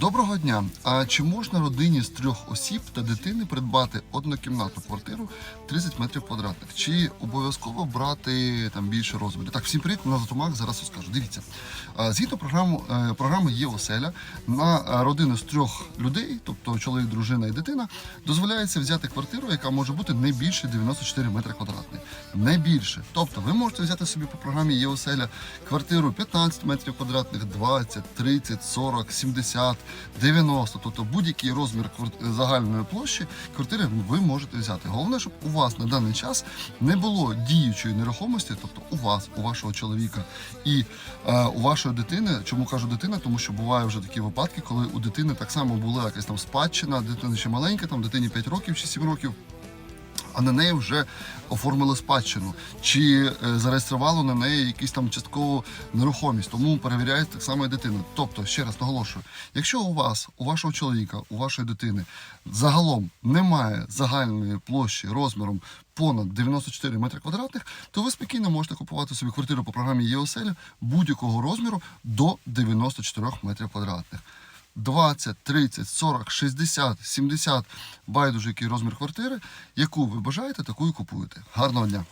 Доброго дня. А чи можна родині з трьох осіб та дитини придбати однокімнатну квартиру 30 метрів квадратних? Чи обов'язково брати там більше розмірів? Так, всім привіт, мене звати Мак, зараз розкажу. Дивіться. Згідно програму, е, програми є оселя на е, родину з трьох людей, тобто чоловік, дружина і дитина, дозволяється взяти квартиру, яка може бути не більше 94 метри квадратних. Не більше. Тобто ви можете взяти собі по програмі є оселя квартиру 15 метрів квадратних, 20, 30, 40, 70, 90, тобто будь-який розмір загальної площі квартири ви можете взяти. Головне, щоб у вас на даний час не було діючої нерухомості, тобто у вас, у вашого чоловіка і е, у вашої дитини. Чому кажу дитина? Тому що буває вже такі випадки, коли у дитини так само була якась там спадщина, дитина ще маленька, там дитині 5 років чи 7 років а на неї вже оформили спадщину, чи е, зареєстрували на неї якусь там часткову нерухомість. Тому перевіряє так само і дитина. Тобто, ще раз наголошую, якщо у вас, у вашого чоловіка, у вашої дитини загалом немає загальної площі розміром понад 94 метри квадратних, то ви спокійно можете купувати собі квартиру по програмі ЄОСЕЛЯ будь-якого розміру до 94 метрів квадратних. 20, 30, 40, 60, 70, байдуже який розмір квартири, яку ви бажаєте, таку і купуєте. Гарного дня!